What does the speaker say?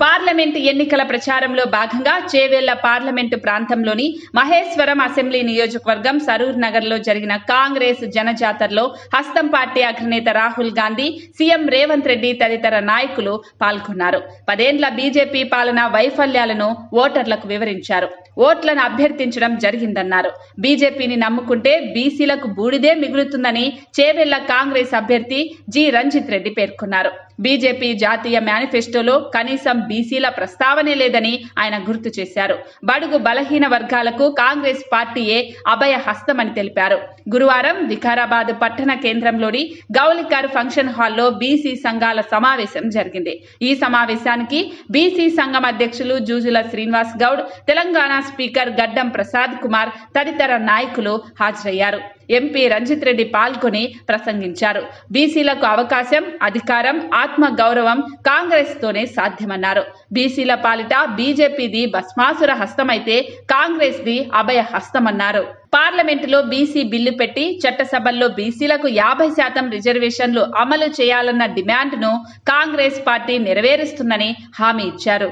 Parliament ఎన్నికల ప్రచారంలో భాగంగా చేవెళ్ళ పార్లమెంటు ప్రాంతంలోని మహేశ్వరం అసెంబ్లీ నియోజకవర్గం సరూర్ నగర్లో జరిగిన కాంగ్రెస్ జనజాతరలో హస్తం పార్టీ అగ్రనేత రాహుల్ గాంధీ సీఎం రేవంత్ రెడ్డి తదితర నాయకులు పాల్గొన్నారు. పదేండ్ల బీజేపీ పాలన వైఫల్యాలను ఓటర్లకు వివరించారు. ఓట్లను అభ్యర్థించడం జరిగిందన్నారు. బీజేపీని నమ్ముకుంటే బీసీలకు బూడిదే మిగులుతుందని చేవెళ్ళ కాంగ్రెస్ అభ్యర్థి జి. రంజిత్ రెడ్డి పేర్కొన్నారు. బీజేపీ జాతీయ మేనిఫెస్టోలో కనీసం బీసీల ప్రస్తావనే లేదని ఆయన గుర్తు చేశారు. బడుగు బలహీన వర్గాలకు కాంగ్రెస్ పార్టీయే అభయ హస్తమని తెలిపారు. గురువారం వికారాబాద్ పట్టణ కేంద్రంలోని గౌలికార్ ఫంక్షన్ హాల్లో బీసీ సంఘాల సమావేశం జరిగింది. ఈ సమావేశానికి బీసీ సంఘం అధ్యక్షులు జూజుల శ్రీనివాస్ గౌడ్ తెలంగాణ స్పీకర్ గడ్డం ప్రసాద్ కుమార్ తదితర నాయకులు హాజరయ్యారు. ఎంపీ రంజిత్ రెడ్డి పాల్గొని ప్రసంగించారు. బీసీలకు అవకాశం అధికారం ఆత్మ గౌరవం కాంగ్రెస్ తోనే సాధ్యమన్నారు. బీసీల పాలిట బీజేపీది భస్మాసుర హస్తమైతే కాంగ్రెస్ ది అభయ హస్తమన్నారు. పార్లమెంటులో బీసీ బిల్లు పెట్టి చట్టసభల్లో బీసీలకు యాభై శాతం రిజర్వేషన్లు అమలు చేయాలన్న డిమాండ్ను కాంగ్రెస్ పార్టీ నెరవేరుస్తుందని హామీ ఇచ్చారు.